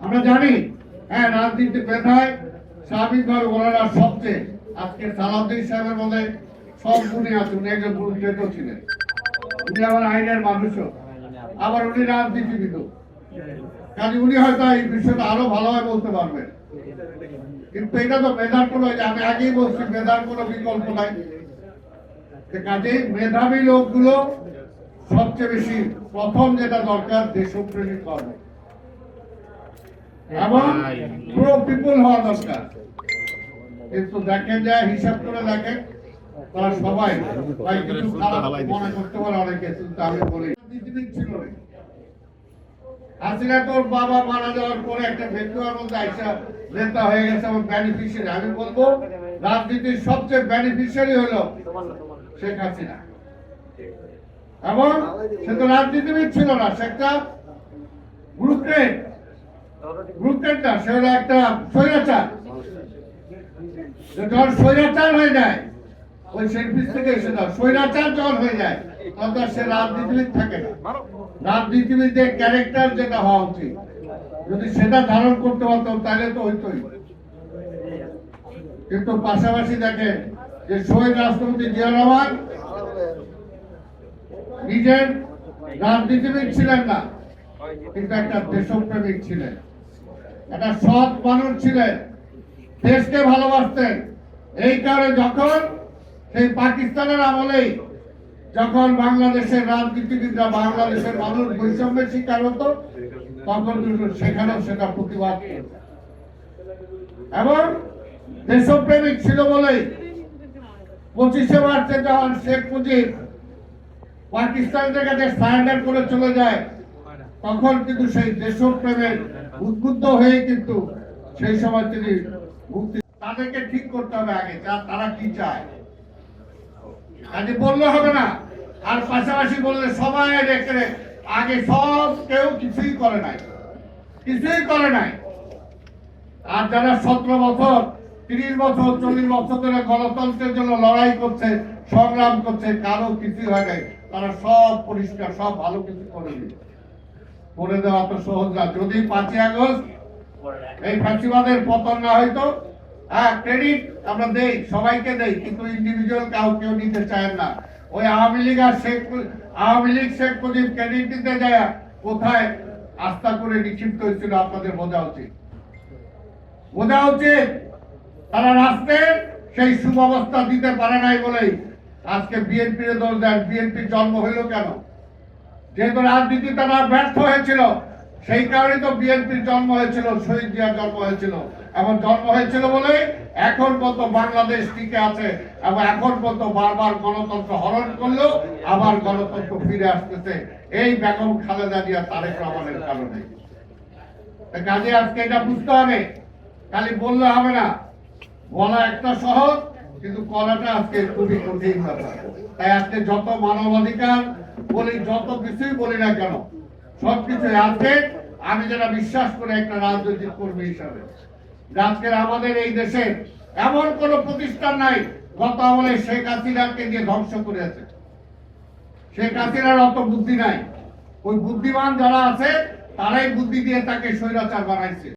আমরা জানি হ্যাঁ রাজনীতি মেধায় স্বাভাবিকভাবে ওনারা সবচেয়ে। আজকে সালাউদ্দিন সাহেবের মধ্যে সব গুণে আছে উনি একজন গুরুত্ব ছিলেন। উনি আবার আইনের মানুষও। আবার উনি রাজনীতিবিদ। কাজে উনি হয়তো এই বিষয়টা আরও ভালোভাবে বলতে পারবেন। কিন্তু এটা তো মেধার কোনো আমি আগেই বলছি, মেধার কোনো বিকল্প নাই। যে কাজেই মেধাবী লোকগুলো সবচেয়ে বেশি প্রথম যেটা দরকার দেশপ্রেমিক হবে এবং পুরো পিপুল হওয়া দরকার। কিন্তু দেখেন যে হিসাব করে দেখেন তারা সবাই ভাই কিছু খারাপ মনে করতে পারে অনেকে কিন্তু আমি বলি ছিল। হাসিনা তোর বাবা মারা যাওয়ার পরে একটা মধ্যে আইসা নেতা হয়ে গেছে এবং বেনিফিশিয়ারি আমি বলব রাজনীতির সবচেয়ে বেনিফিশিয়ারি হলো শেখ হাসিনা। এবং সে তো রাজনীতিবিদ ছিল না সে একটা গ্রুপের একটা স্বৈরাচার। যখন স্বৈরাচার হয়ে যায়, ওই সেলফিস থেকে এসে দাও স্বৈরাচার যখন হয়ে যায়, তখন সে রাজনীতিবিদ থাকে না। ক্যারেক্টার যেটা হওয়া উচিত। যদি সেটা ধারণ করতে পারতাম, তাহলে তো হইতোই। কিন্তু পাশাপাশি দেখেন যে শহীদ রাষ্ট্রপতি জিয়া রহমান নিজের রাজনীতিবিদ ছিলেন না, কিন্তু একটা দেশপ্রেমিক ছিলেন। একটা সৎ মানুষ ছিলেন। দেশকে ভালোবাসতেন। এই কারণে যখন সেই পাকিস্তানের আমলেই যখন বাংলাদেশের রাজনীতিবিদরা বাংলাদেশের মানুষ বৈষম্যের শিকার হতো, তখন কিন্তু সেখানেও সেটা প্রতিবাদ এবং দেশপ্রেমিক ছিল বলেই পঁচিশে মার্চে যখন শেখ মুজিব পাকিস্তানের কাছে সারেন্ডার করে চলে যায়, তখন কিন্তু সেই দেশপ্রেমের উদ্বুদ্ধ হয়ে কিন্তু সেই সময় তিনি মুক্তি তাদেরকে ঠিক করতে হবে আগে তারা কি চায়। আগে বললে হবে না, আর পাশাপাশি বললে সবাই রেখে আগে সব কেউ কিছুই করে নাই, কিছুই করে নাই। আর যারা সতেরো বছর, তিরিশ বছর, চল্লিশ বছর ধরে গণতন্ত্রের জন্য লড়াই করছে, সংগ্রাম করছে, কারও কিছুই হয় নাই, তারা সব পরিষ্কার, সব ভালো কিছু করে দিয়েছে। করে দেওয়া তো সহজ না। যদি পাঁচই আগস্ট এই ফাঁসিবাদের পতন না হইতো হ্যাঁ ক্রেডিট আমরা দেই, সবাইকে দেই, কিন্তু ইন্ডিভিজুয়াল কাউ কেউ নিতে চায় না। ওই আওয়ামী লীগ আর শেখ আওয়ামী লীগ, শেখ মুজিব ক্রেডিট দিতে যায়, কোথায়? আস্থা করে নিক্ষিপ্ত হয়েছিল আপনাদের বোঝা উচিত। বোঝা উচিত? তারা রাষ্ট্রের সেই সুব্যবস্থা দিতে পারে নাই বলেই আজকে বিএনপির দল দেন। বিএনপির জন্ম হইল কেন? যেহেতু রাজনীতি তারা ব্যর্থ হয়েছিল, সেই কারণে তো বিএনপির জন্ম হয়েছিল, শহীদ জিয়ার জন্ম হয়েছিল। এবং জন্ম হয়েছিল বলে এখন পর্যন্ত বাংলাদেশ টিকে আছে এবং এখন পর্যন্ত বারবার গণতন্ত্র হরণ করলেও আবার গণতন্ত্র ফিরে আসতেছে। এই বেগম খালেদা জিয়া তারেক রহমানের কারণে। কাজে আজকে এটা বুঝতে হবে। খালি বললে হবে না। বলা একটা সহজ, কিন্তু করাটা আজকে খুবই কঠিন ব্যাপার। তাই আজকে যত মানবাধিকার বলি, যত কিছুই বলি না কেন, সবকিছু আজকে আমি যেটা বিশ্বাস করে একটা রাজনৈতিক কর্মী হিসাবে। আজকের আমাদের এই দেশে এমন কোন প্রতিষ্ঠান নাই গত আমলে শেখ হাসিনাকে দিয়ে ধ্বংস করেছে শেখ হাসিনার অত বুদ্ধি নাই। ওই বুদ্ধিমান যারা আছে, তারাই বুদ্ধি দিয়ে তাকে স্বৈরাচার বানাইছে।